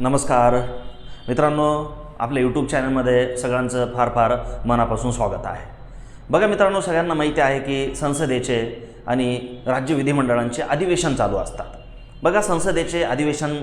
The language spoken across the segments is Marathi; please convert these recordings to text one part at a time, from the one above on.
नमस्कार. मित्रांनो आपल्या यूट्यूब चॅनलमध्ये सगळ्यांचं फार फार मनापासून स्वागत आहे. बघा मित्रांनो सगळ्यांना माहिती आहे की संसदेचे आणि राज्य विधिमंडळांचे अधिवेशन चालू असतात. बघा संसदेचे अधिवेशन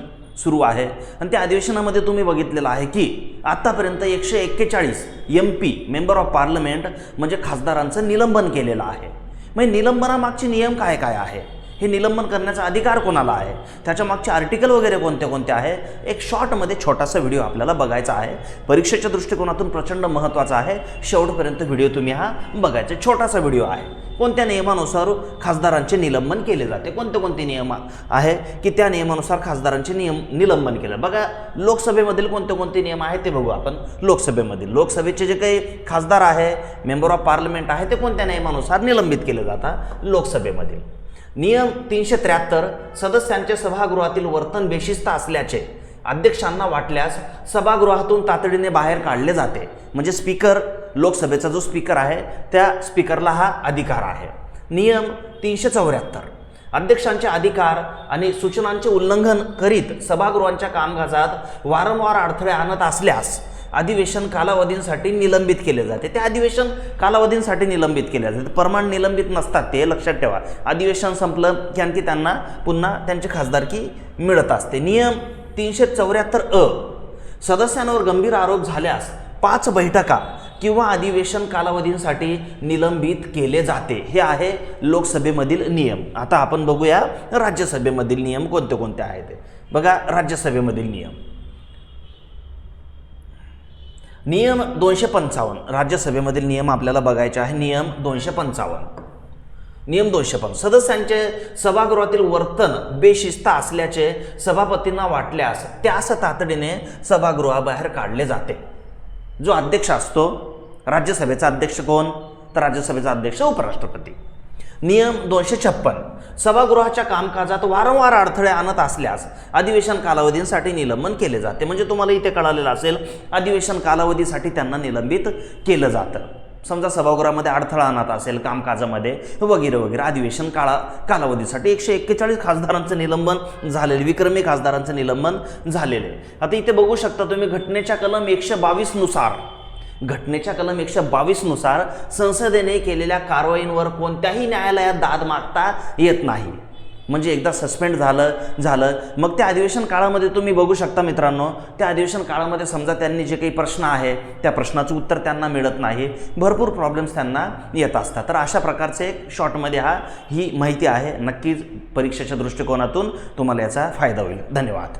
सुरू आहे आणि त्या अधिवेशनामध्ये तुम्ही बघितलेलं आहे की आत्तापर्यंत एकशे एक्केचाळीस M P member of parliament म्हणजे खासदारांचं निलंबन केलेलं आहे. म्हणजे निलंबनामागचे नियम काय काय आहे? हे निलंबन करण्याचा अधिकार कोणाला आहे? त्याच्या मागचे आर्टिकल वगैरे कोणते कोणते आहे? एक शॉर्टमध्ये छोटासा व्हिडिओ आपल्याला बघायचा आहे. परीक्षेच्या दृष्टिकोनातून प्रचंड महत्त्वाचा आहे. शेवटपर्यंत व्हिडिओ तुम्ही हा बघायचा. छोटासा व्हिडिओ आहे. कोणत्या नियमानुसार खासदारांचे निलंबन केले जाते? कोणते कोणते नियम आहे की त्या नियमानुसार खासदारांचे नियम निलंबन केलं? बघा लोकसभेमधील कोणते कोणते नियम आहेत ते बघू आपण. लोकसभेमधील लोकसभेचे जे काही खासदार आहे मेंबर ऑफ पार्लमेंट आहे ते कोणत्या नियमानुसार निलंबित केले जातात? लोकसभेमधील. नियम तीनशे त्र्याहत्तर सदस्यांचे सभागृहातील वर्तन बेशिस्त असल्याचे अध्यक्षांना वाटल्यास सभागृहातून तातडीने बाहेर काढले जाते. म्हणजे स्पीकर लोकसभेचा जो स्पीकर आहे त्या स्पीकरला हा अधिकार आहे. नियम तीनशे चौऱ्याहत्तर. अध्यक्षांचे अधिकार आणि सूचनांचे उल्लंघन करीत सभागृहांच्या कामकाजात वारंवार अडथळे आणत असल्यास अधिवेशन कालावधींसाठी निलंबित केले जाते. ते अधिवेशन कालावधींसाठी निलंबित केले जाते. परमाण निलंबित नसतात ते लक्षात ठेवा. अधिवेशन संपलं की आणखी त्यांना पुन्हा त्यांची खासदारकी मिळत असते. नियम तीनशे चौऱ्याहत्तर अ. सदस्यांवर गंभीर आरोप झाल्यास पाच बैठका किंवा अधिवेशन कालावधींसाठी निलंबित केले जाते. हे आहे लोकसभेमधील नियम. आता आपण बघूया राज्यसभेमधील नियम कोणते कोणते आहेत. बघा राज्यसभेमधील नियम. नियम दोनशे पंचावन्न. राज्यसभेमधील नियम आपल्याला बघायचे आहे. नियम दोनशे पंचावन्न. नियम दोनशे पंच सदस्यांचे सभागृहातील वर्तन बेशिस्त असल्याचे सभापतींना वाटल्यास त्यास तातडीने सभागृहाबाहेर काढले जाते. जो अध्यक्ष असतो राज्यसभेचा अध्यक्ष कोण? तर राज्यसभेचा अध्यक्ष उपराष्ट्रपती. नियम दोनशे छप्पन. सभागृहाच्या कामकाजात वारंवार अडथळे आणत असल्यास अधिवेशन कालावधींसाठी निलंबन केले जाते. म्हणजे तुम्हाला इथे कळालेलं असेल अधिवेशन कालावधीसाठी त्यांना निलंबित केलं जातं. समजा सभागृहामध्ये अडथळा आणत असेल कामकाजामध्ये वगैरे वगैरे अधिवेशन काळा कालावधीसाठी एकशे एक्केचाळीस खासदारांचं निलंबन झालेलं विक्रमी खासदारांचं निलंबन झालेलं आहे. आता इथे बघू शकता तुम्ही घटनेच्या कलम एकशे बावीसनुसार घटनेच्या कलम एकशे बावीसनुसार संसदेने केलेल्या कारवाईंवर कोणत्याही न्यायालयात दाद मागता येत नाही. म्हणजे एकदा सस्पेंड झालं झालं. मग त्या अधिवेशन काळामध्ये तुम्ही बघू शकता मित्रांनो त्या अधिवेशन काळामध्ये समजा त्यांनी जे काही प्रश्न आहे त्या प्रश्नाचं उत्तर त्यांना मिळत नाही. भरपूर प्रॉब्लेम्स त्यांना येत असतात. तर अशा प्रकारचे एक शॉर्टमध्ये हा ही माहिती आहे. नक्कीच परीक्षेच्या दृष्टिकोनातून तुम्हाला याचा फायदा होईल. धन्यवाद.